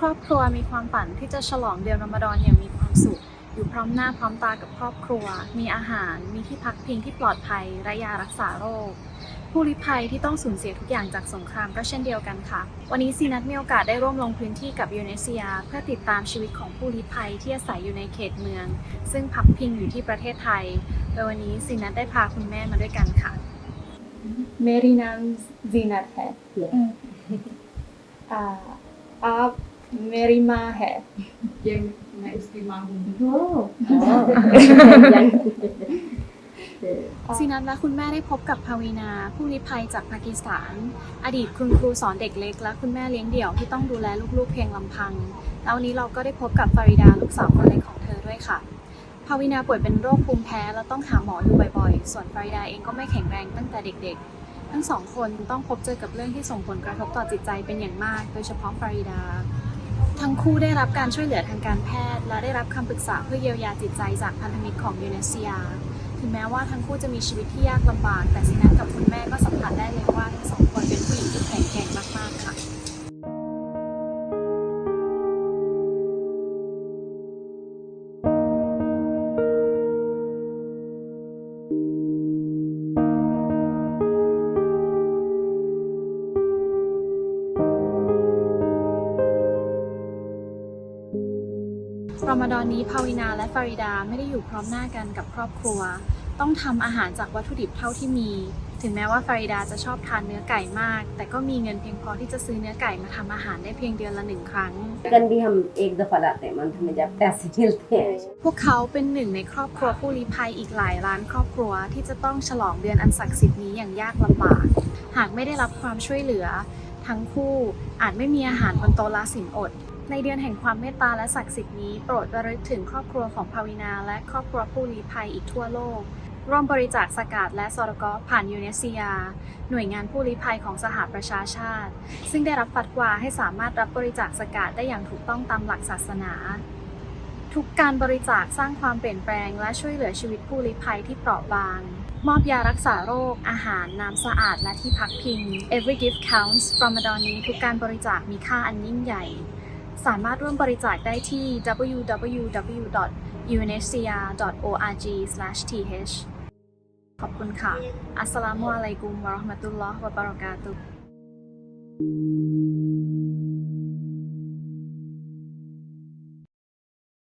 ครอบครัวมีความฝันที่จะฉลองเดือนรอมฎอนอย่างมีความสุข อยู่พร้อมหน้าพร้อมตากับครอบครัว มีอาหาร มีที่พักพิงที่ปลอดภัยและยารักษาโรค ผู้ลี้ภัยที่ต้องสูญเสียทุกอย่างจากสงครามก็เช่นเดียวกันค่ะ วันนี้ซีนัทมีโอกาสได้ร่วมลงพื้นที่กับยูเนเซีย เพื่อติดตามชีวิตของผู้ลี้ภัยที่อาศัยอยู่ในเขตเมือง ซึ่งพักพิงอยู่ที่ประเทศไทย โดยวันนี้ซีนัทได้พาคุณแม่มาด้วยกันค่ะ मेरी नाम जीनत है आ, आप मेरी माँ है ये मैं उसकी माँ हूँ ซีนัทและคุณแม่ได้พบกับภาวีนา ผู้ลี้ภัยจากปากีสถาน อดีตคุณครูสอนเด็กเล็ก และคุณแม่เลี้ยงเดี่ยวที่ต้องดูแลลูกๆเพียงลำพัง แล้ววันนี้เราก็ได้พบกับฟาริดาลูกสาวคนเล็กของเธอด้วยค่ะ ภาวินาป่วยเป็นโรคภูมิแพ้และต้องหาหมออยู่บ่อยๆ ส่วนฟาริดาเองก็ไม่แข็งแรงตั้งแต่เด็กๆ ทั้งสองคนต้องพบเจอกับเรื่องที่ส่งผลกระทบต่อจิตใจเป็นอย่างมาก โดยเฉพาะฟาริดา ทั้งคู่ได้รับการช่วยเหลือทางการแพทย์ และได้รับคำปรึกษาเพื่อเยียวยาจิตใจจากพันธมิตรของยูเนสเซีย ถึงแม้ว่าทั้งคู่จะมีชีวิตที่ยากลำบาก แต่สินั้นกับคุณแม่ก็สัมผัสได้เลยว่าทั้งสองคนเป็นผู้หญิงที่แข็งแกร่งมากๆค่ะ รอมฎอนนี้ภาวินาและฟาริดาไม่ได้อยู่พร้อมหน้ากันกับครอบครัว ต้องทำอาหารจากวัตถุดิบเท่าที่มี ถึงแม้ว่าฟาริดาจะชอบทานเนื้อไก่มาก แต่ก็มีเงินเพียงพอที่จะซื้อเนื้อไก่มาทำอาหารได้เพียงเดือนละหนึ่งครั้ง กันบีฮัมเอกดฟลาแต่มันทำให้จับแต่สิเตพวกเขาเป็นหนึ่งในครอบครัวผู้ลี้ภัยอีกหลายล้านครอบครัวที่จะต้องฉลองเดือนอันศักดิ์สิทธิ์นี้อย่างยากลำบาก หากไม่ได้รับความช่วยเหลือ ทั้งคู่อาจไม่มีอาหารบนโต๊ะละสินอด ในเดือนแห่งความเมตตาและศักดิ์สิทธิ์นี้โปรดระลึกถึงครอบครัวของภาวินา และครอบครัวผู้ลี้ภัยอีกทั่วโลก ร่วมบริจาคสกาดและสรกผ่านยูเนสเซียหน่วยงานผู้ลี้ภัยของสหประชาชาติ ซึ่งได้รับฟัดวาให้สามารถรับบริจาคสกาดได้อย่างถูกต้องตามหลักศาสนา ทุกการบริจาคสร้างความเปลี่ยนแปลง และช่วยเหลือชีวิตผู้ลี้ภัยที่เปราะบาง มอบยารักษาโรค อาหาร น้ำสะอาด และที่พักพิง Every gift counts รอมฎอนนี้ทุกการบริจาคมีค่าอันยิ่งใหญ่ สามารถร่วมบริจาคได้ที่ www.unessia.org/th ขอบคุณค่ะ อัสสลามุอะลัยกุมวะเราะห์มะตุลลอฮ์วะบะเราะกาตุฮ์